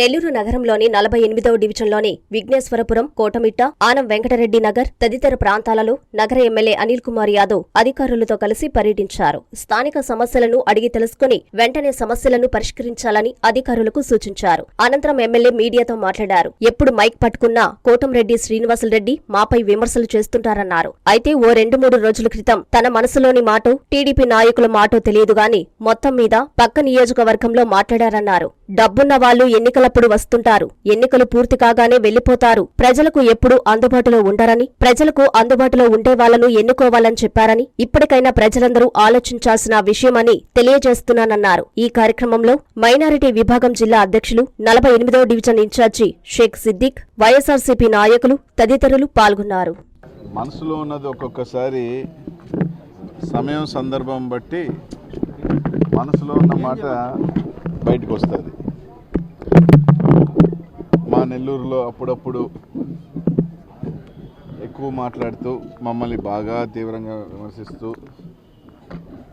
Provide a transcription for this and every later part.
నెల్లూరు నగరంలోని నలభై ఎనిమిదవ డివిజన్లోని విఘ్నేశ్వరపురం కోటమిట్ట ఆనం వెంకటరెడ్డి నగర్ తదితర ప్రాంతాలలో నగర ఎమ్మెల్యే అనిల్ కుమార్ యాదవ్ అధికారులతో కలిసి పర్యటించారు. స్థానిక సమస్యలను అడిగి తెలుసుకుని వెంటనే సమస్యలను పరిష్కరించాలని అధికారులకు సూచించారు. అనంతరం ఎమ్మెల్యే మీడియాతో మాట్లాడారు. ఎప్పుడు మైక్ పట్టుకున్నా కోటంరెడ్డి శ్రీనివాసులరెడ్డి మాపై విమర్శలు చేస్తుంటారన్నారు. అయితే ఓ రెండు మూడు రోజుల క్రితం తన మనసులోని మాటో టీడీపీ నాయకుల మాటో తెలియదు గాని మొత్తం మీద పక్క నియోజకవర్గంలో మాట్లాడారన్నారు. డబ్బున్న వాళ్ళు ఎప్పటికప్పుడు వస్తుంటారు. ఎన్నికలు పూర్తి కాగానే వెళ్ళిపోతారు ప్రజలకు ఎప్పుడూ అందుబాటులో ఉండరని ప్రజలకు అందుబాటులో ఉండే వాళ్ళను ఎన్నుకోవాలని చెప్పారని ఇప్పటికైనా ప్రజలందరూ ఆలోచించాల్సిన విషయమని తెలియజేస్తున్నానన్నారు. ఈ కార్యక్రమంలో మైనారిటీ విభాగం జిల్లా అధ్యక్షులు నలభై ఎనిమిదో division incharge Sheikh Siddiq YSRCP నాయకులు తదితరులు పాల్గొన్నారు. మనసులో ఉన్నది ఒక్కొక్కసారి సమయం సందర్భం బట్టి మనసులో ఉన్న మాట బయటకు వస్తుంది నెల్లూరులో అప్పుడప్పుడు ఎక్కువ మాట్లాడుతూ మమ్మల్ని బాగా తీవ్రంగా విమర్శిస్తూ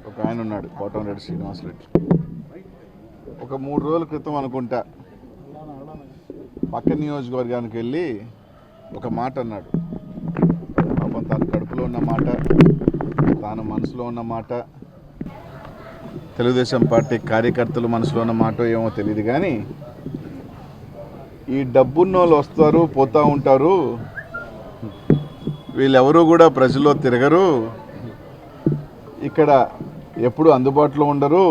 ఒక ఆయన ఉన్నాడు కోటంరెడ్డి శ్రీనివాసరెడ్డి ఒక మూడు రోజుల క్రితం అనుకుంటా పక్క నియోజకవర్గానికి వెళ్ళి ఒక మాట అన్నాడు. పాపం తన కడుపులో ఉన్న మాట తాను మనసులో ఉన్న మాట తెలుగుదేశం పార్టీ కార్యకర్తలు మనసులో ఉన్న మాట ఏమో తెలియదు కానీ ఈ డబ్బున్న వాళ్ళు వస్తారు పోతూ ఉంటారు. వీళ్ళెవరూ కూడా ప్రజల్లో తిరగరు. ఇక్కడ ఎప్పుడు అందుబాటులో ఉండరు.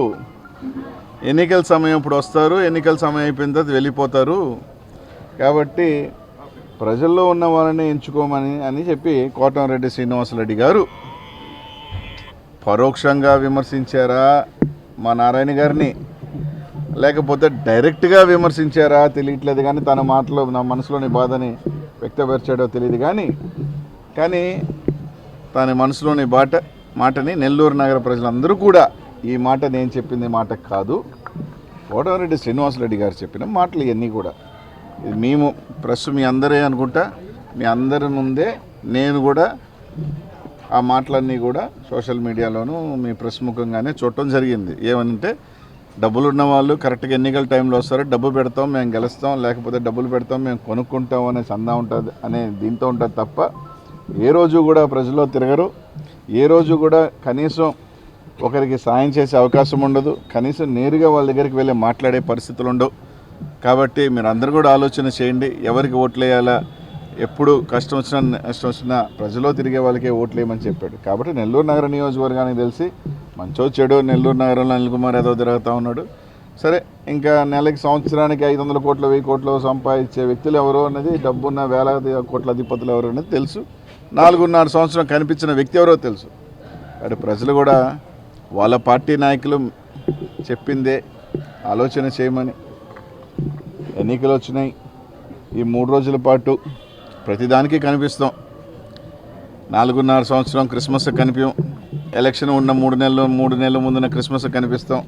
ఎన్నికల సమయం ఇప్పుడు వస్తారు ఎన్నికల సమయం అయిపోయిన తర్వాత వెళ్ళిపోతారు. కాబట్టి ప్రజల్లో ఉన్న వాళ్ళని ఎంచుకోమని అని చెప్పి కోటంరెడ్డి శ్రీనివాసరెడ్డి గారు పరోక్షంగా విమర్శించారా మా నారాయణ గారిని? లేకపోతే డైరెక్ట్గా విమర్శించారా తెలియట్లేదు కానీ తన మాటలో నా మనసులోని బాధని వ్యక్తపరిచాడో తెలియదు కానీ కానీ తన మనసులోని బాట మాటని నెల్లూరు నగర ప్రజలందరూ కూడా ఈ మాట నేను చెప్పింది మాట కాదు. కోటమిరెడ్డి శ్రీనివాసరెడ్డి గారు చెప్పిన మాటలు ఇవన్నీ కూడా. ఇది మేము ప్రెస్ మీ అందరే అనుకుంటా మీ అందరి ముందే నేను కూడా ఆ మాటలన్నీ కూడా సోషల్ మీడియాలోనూ మీ ప్రెస్ ముఖంగానే చూడటం జరిగింది. ఏమనంటే డబ్బులు ఉన్న వాళ్ళు కరెక్ట్గా ఎన్నికల టైంలో వస్తారు డబ్బు పెడతాం మేము గెలుస్తాం లేకపోతే డబ్బులు పెడతాం మేము కొనుక్కుంటాం అనే సందా ఉంటుంది అనే దీంతో ఉంటుంది తప్ప ఏ రోజు కూడా ప్రజల్లో తిరగరు. ఏ రోజు కూడా కనీసం ఒకరికి సాయం చేసే అవకాశం ఉండదు. కనీసం నేరుగా వాళ్ళ దగ్గరికి వెళ్ళి మాట్లాడే పరిస్థితులు ఉండవు. కాబట్టి మీరు అందరూ కూడా ఆలోచన చేయండి. ఎవరికి ఓట్లు వేయాలా? ఎప్పుడు కష్టం వచ్చినా నష్టం వచ్చినా ప్రజలో తిరిగే వాళ్ళకే ఓట్లు వేయమని చెప్పాడు. కాబట్టి నెల్లూరు నగర నియోజకవర్గానికి తెలిసి మంచో చెడు నెల్లూరు నగరంలో అనిల్ కుమార్ యాదవ్ తిరుగుతూ ఉన్నాడు. సరే ఇంకా నెలకి సంవత్సరానికి ఐదు వందల కోట్లు వెయ్యి కోట్లు సంపాదించే వ్యక్తులు ఎవరో అనేది డబ్బున్న వేలాది కోట్ల అధిపతులు ఎవరో అనేది తెలుసు. నాలుగున్నర సంవత్సరం కనిపించిన వ్యక్తి ఎవరో తెలుసు. అటు ప్రజలు కూడా వాళ్ళ పార్టీ నాయకులు చెప్పిందే ఆలోచన చేయమని ఎన్నికలు వచ్చినాయి. ఈ మూడు రోజుల పాటు ప్రతిదానికి కనిపిస్తాం. నాలుగున్నర సంవత్సరం క్రిస్మస్ కనిపించం ఎలక్షన్ ఉన్న మూడు నెలలు మూడు నెలల ముందున క్రిస్మస్ కనిపిస్తాం.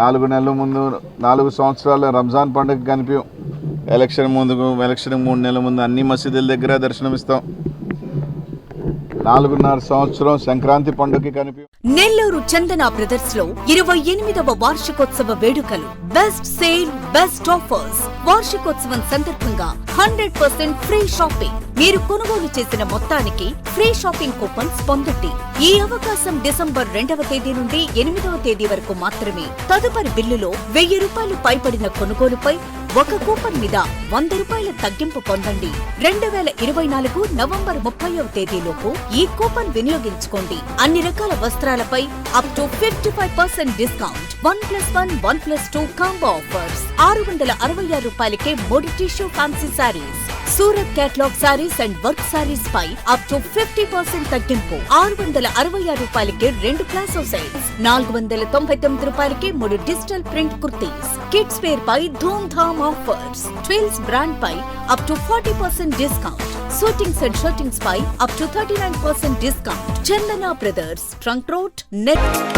నాలుగు నెలల ముందు నాలుగు సంవత్సరాలు రంజాన్ పండుగ కనిపించం ఎలక్షన్ ముందుకు ఎలక్షన్ మూడు నెలల ముందు అన్ని మసీదుల దగ్గర దర్శనమిస్తాం. నాలుగున్నర సంవత్సరం సంక్రాంతి పండుగకి కనిపి నెల్లూరు చందన బ్రదర్స్లో ఇరవై ఎనిమిదవ వార్షికోత్సవ వేడుకలు. Best sale best offers. వార్షికోత్సవం సందర్భంగా హండ్రెడ్ పర్సెంట్ ఫ్రీ షాపింగ్. మీరు కొనుగోలు చేసిన మొత్తానికి ఫ్రీ షాపింగ్ కూపన్స్ పొందండి ఈ అవకాశం డిసెంబర్ రెండవ తేదీ నుండి ఎనిమిదవ తేదీ వరకు మాత్రమే. తదుపరి బిల్లులో వెయ్యి రూపాయలు పైబడిన కొనుగోలుపై ఒక కూపన్ మీద వంద రూపాయల తగ్గింపు పొందండి. రెండు వేల ఇరవై నాలుగు నవంబర్ ముప్పైవ తేదీలోపు ఈ కూపన్ వినియోగించుకోండి. అన్ని రకాల వస్త్రాలపై up to fifty five percent discount. One plus one one plus two combo offer. ఆరు వందల అరవై ఆరు రూపాయలకే Modi tissue fancy saris Surat catalogue saris and work saris pi up to fifty percent తగ్గింపు. ఆరు వందల అరవై ఆరు రూపాయలకే రెండు ప్లాసో సెట్స్. నాలుగు వందల తొంభై తొమ్మిది రూపాయలకే మూడు digital print kurtis. Kids wear పై ధూమ్ ధామ్ offers. Twills brand pi up to forty percent discount suitings and shirtings pi up to thirty nine percent discount Chandana brothers trunk road net.